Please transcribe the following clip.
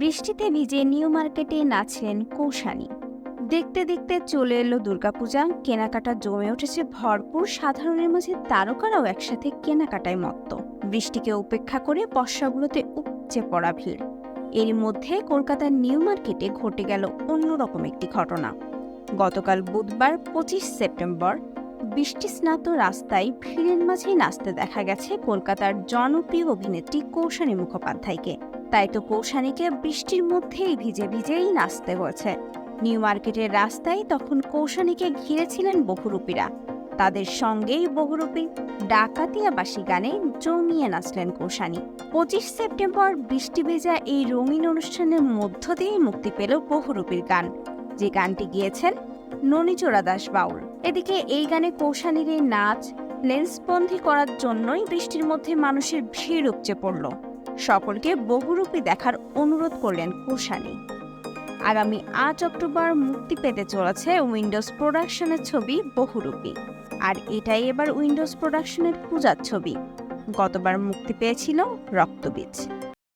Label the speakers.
Speaker 1: বৃষ্টিতে ভিজে নিউ মার্কেটে নাচলেন কৌশানী। দেখতে দেখতে চলে এলো দুর্গাপূজা, কেনাকাটা জমে উঠেছে ভরপুর, সাধারণের মাঝে তারকারাও একসাথে কেনাকাটায় মত্ত। বৃষ্টিকে উপেক্ষা করে বর্ষাগুলোতে উপচে পড়া ভিড়। এর মধ্যে কলকাতার নিউ মার্কেটে ঘটে গেল অন্যরকম একটি ঘটনা। গতকাল বুধবার পঁচিশ সেপ্টেম্বর, বৃষ্টি স্নাত রাস্তায় ভিড়ের মাঝেই নাচতে দেখা গেছে কলকাতার জনপ্রিয় অভিনেত্রী কৌশানী মুখোপাধ্যায়কে। তাই তো কৌশানীকে বৃষ্টির মধ্যেই ভিজে ভিজেই নাচতে হয়েছে। নিউ মার্কেটের রাস্তায় তখন কৌশানীকে ঘিরেছিলেন বহুরূপীরা। তাদের সঙ্গেই বহুরূপী ডাকাতিয়াবাসী গানে জমিয়ে নাচলেন কৌশানী। পঁচিশ সেপ্টেম্বর বৃষ্টি ভেজা এই রঙিন অনুষ্ঠানের মধ্য দিয়ে মুক্তি পেল বহুরূপীর গান। যে গানটি গিয়েছেন ননীচোরা দাস বাউল। এদিকে এই গানে কৌশানীর এই নাচ লেন্সবন্দি করার জন্যই বৃষ্টির মধ্যে মানুষের ভিড় উপচে পড়ল। সকলকে বহুরূপী দেখার অনুরোধ করলেন কুশানি। আগামী আট অক্টোবর মুক্তি পেতে চলেছে উইন্ডোজ প্রোডাকশনের ছবি বহুরূপী। আর এটাই এবার উইন্ডোজ প্রোডাকশনের পূজার ছবি। গতবার মুক্তি পেয়েছিল রক্তবীজ।